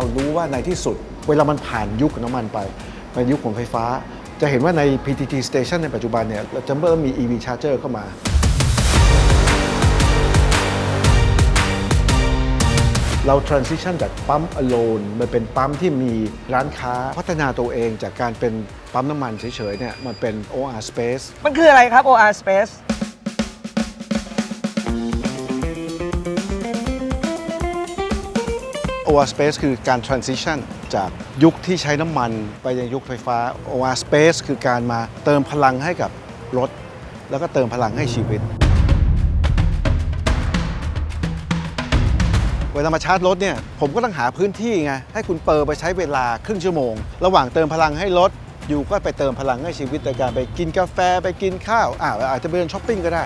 เรารู้ว่าในที่สุด เวลามันผ่านยุคของน้ำมันไปในยุคของไฟฟ้า จะเห็นว่าใน PTT station ในปัจจุบันเนี่ยเราจะเริ่มมี EV charger เข้ามา เรา transition จากปั๊ม alone มาเป็นปั๊มที่มีร้านค้าพัฒนาตัวเองจากการเป็นปั๊มน้ำมันเฉยๆเนี่ยมันเป็น OR space มันคืออะไรครับ OR Space OR Space คือการ transition จากยุคที่ใช้น้ำมันไปยังยุคไฟฟ้า OR Space คือการมาเติมพลังให้กับรถ แล้วก็เติมพลังให้ชีวิต เวลามาชาร์จรถเนี่ย ผมก็ต้องหาพื้นที่ไง ให้คุณเปิดไปใช้เวลาครึ่งชั่วโมง ระหว่างเติมพลังให้รถ อยู่ก็ไปเติมพลังให้ชีวิตโดยการไปกินกาแฟไปกินข้าว อ่าอาจจะไปเดินช้อปปิ้งก็ได้